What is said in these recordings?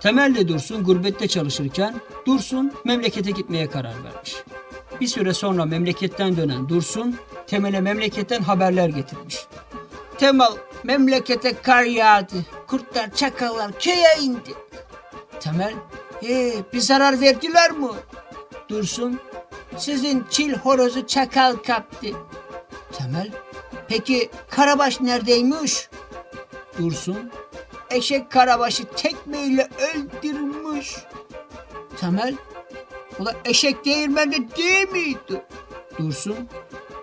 Temel'le Dursun gurbette çalışırken Dursun memlekete gitmeye karar vermiş. Bir süre sonra memleketten dönen Dursun Temel'e memleketten haberler getirmiş. Temel memlekete kar yağdı. Kurtlar çakallar köye indi. Temel ee, bir zarar verdiler mi? Dursun sizin çil horozu çakal kaptı. Temel peki Karabaş neredeymiş? Dursun eşek Karabaş'ı tekmeyle öldürmüş. Temel ula eşek değirmende değil miydi? Dursun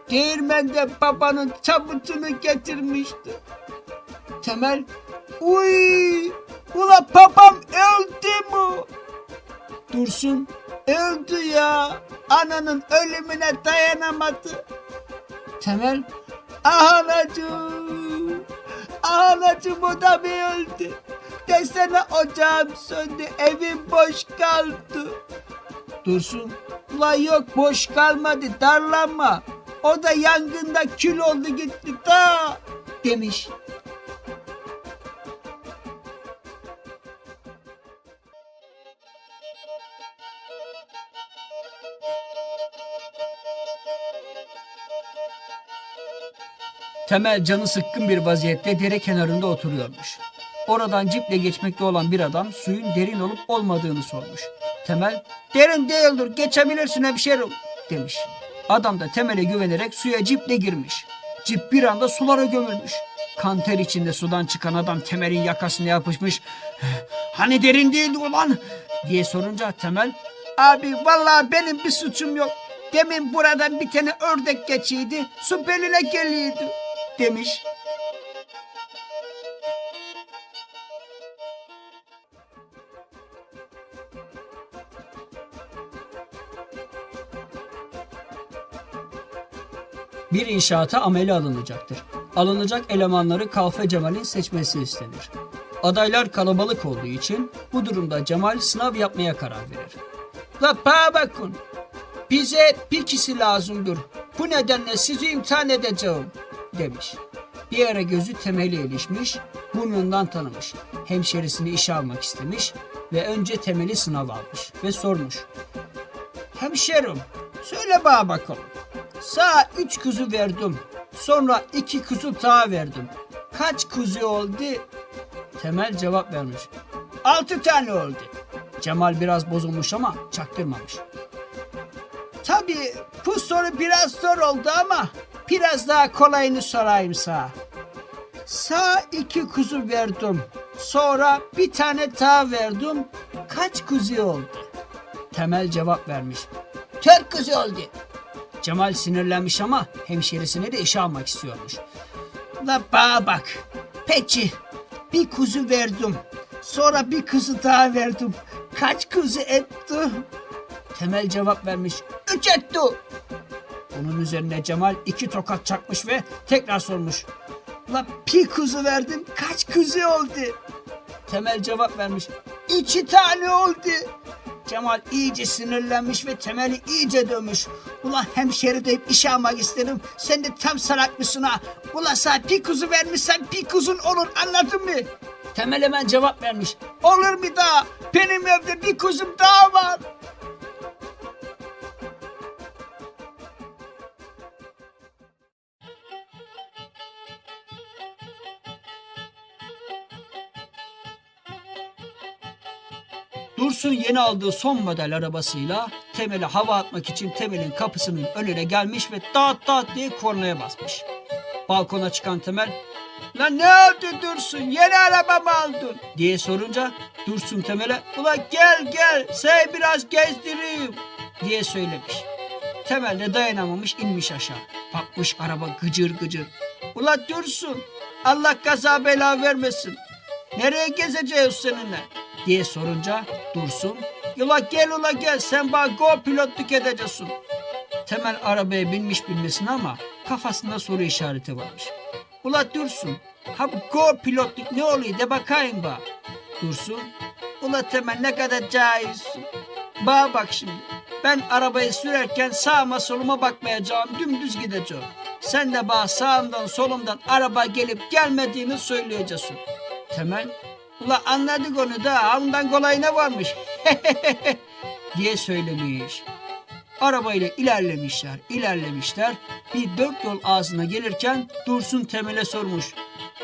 değirmende babanın tabutunu getirmişti. Temel uy ula babam öldü mü? Dursun öldü ya. Ananın ölümüne dayanamadı. Temel ah anacığım. Anacığım o da mı öldü? Desene ocağım söndü evim boş kaldı. Dursun ulan yok boş kalmadı darlanma. O da yangında kül oldu gitti da demiş. Temel canı sıkkın bir vaziyette dere kenarında oturuyormuş. Oradan ciple geçmekte olan bir adam suyun derin olup olmadığını sormuş. Temel, derin değildir geçebilirsin hemşerim demiş. Adam da Temel'e güvenerek suya ciple girmiş. Cip bir anda sulara gömülmüş. Kan ter içinde sudan çıkan adam Temel'in yakasına yapışmış. Hani derin değildi ulan diye sorunca Temel, abi vallahi benim bir suçum yok. Demin buradan bir tane ördek geçiydi, su beline geliyordu demiş. Bir inşaata ameli alınacaktır. Alınacak elemanları Kalfe Cemal'in seçmesi istenir. Adaylar kalabalık olduğu için bu durumda Cemal sınav yapmaya karar verir. La bakın, bize bir kişi lazımdır. Bu nedenle sizi imtihan edeceğim demiş. Bir ara gözü temeli ilişmiş, burnundan tanımış. Hemşerisini işe almak istemiş ve önce temeli sınav almış ve sormuş. Hemşerim, söyle bana bakalım. Sağ üç kuzu verdim. Sonra iki kuzu daha verdim. Kaç kuzu oldu? Temel cevap vermiş. Altı tane oldu. Cemal biraz bozulmuş ama çaktırmamış. Tabii bu soru biraz zor oldu ama biraz daha kolayını sorayım sana. Sağ iki kuzu verdim. Sonra bir tane daha verdim. Kaç kuzu oldu? Temel cevap vermiş. Dört kuzu oldu. Cemal sinirlenmiş ama hemşerisini de işe almak istiyormuş. La bana bak. Peki bir kuzu verdim. Sonra bir kuzu daha verdim. Kaç kuzu etti? Temel cevap vermiş. Üç etti. Bunun üzerine Cemal iki tokat çakmış ve tekrar sormuş. La bir kuzu verdim kaç kuzu oldu? Temel cevap vermiş. İki tane oldu. Cemal iyice sinirlenmiş ve Temel'i iyice dövmüş. Ulan hemşeri deyip işe almak istedim. Sen de tam salak mısın ha? Ulan sana bir kuzu vermişsen bir kuzun olur anladın mı? Temel hemen cevap vermiş. Olur mu daha? Benim evde bir kuzum daha var. Dursun yeni aldığı son model arabasıyla Temel'e hava atmak için Temel'in kapısının önüne gelmiş ve dağıt dağıt diye kornaya basmış. Balkona çıkan Temel, Lan ne oldu Dursun yeni araba mı aldın diye sorunca Dursun Temel'e ula gel gel seni biraz gezdireyim diye söylemiş. Temel de dayanamamış inmiş aşağı. Bakmış araba gıcır gıcır. Ula Dursun Allah kaza bela vermesin. Nereye gezeceğiz seninle? Diye sorunca Dursun. Ula gel ula gel sen bana go pilotluk edeceksin. Temel arabaya binmiş bilmesin ama kafasında soru işareti varmış. Ula Dursun ha bu go pilotluk ne oluyor de bakayım bana. Dursun. Ula Temel ne kadar caizsin. Bana bak şimdi. Ben arabayı sürerken sağıma soluma bakmayacağım. Dümdüz gideceğim. Sen de bana sağımdan solumdan araba gelip gelmediğini söyleyeceksin. Temel Ula anladık onu da ondan kolay ne varmış diye söylemiş. Arabayla ilerlemişler, ilerlemişler. Bir dört yol ağzına gelirken Dursun Temel'e sormuş.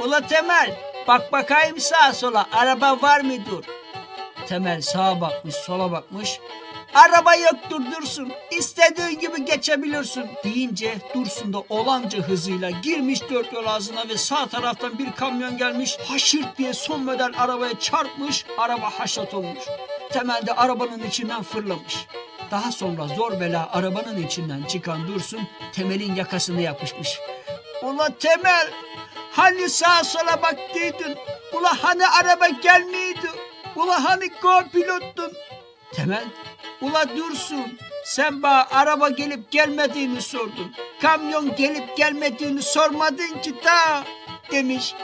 Ula Temel, bak bakayım sağa sola, araba var mıdır? Temel sağa bakmış, sola bakmış. Araba yoktur Dursun, istediğin gibi geçebilirsin deyince Dursun da olanca hızıyla girmiş dört yol ağzına ve sağ taraftan bir kamyon gelmiş. Haşırt diye son model arabaya çarpmış, araba haşat olmuş. Temel de arabanın içinden fırlamış. Daha sonra zor bela arabanın içinden çıkan Dursun Temel'in yakasını yapışmış. Ula Temel, hani sağa sola baktıydın? Ula hani araba gelmiydi? Ula hani co-pilottun? Temel, ula Dursun, sen bana araba gelip gelmediğini sordun. Kamyon gelip gelmediğini sormadın ki ta demiş.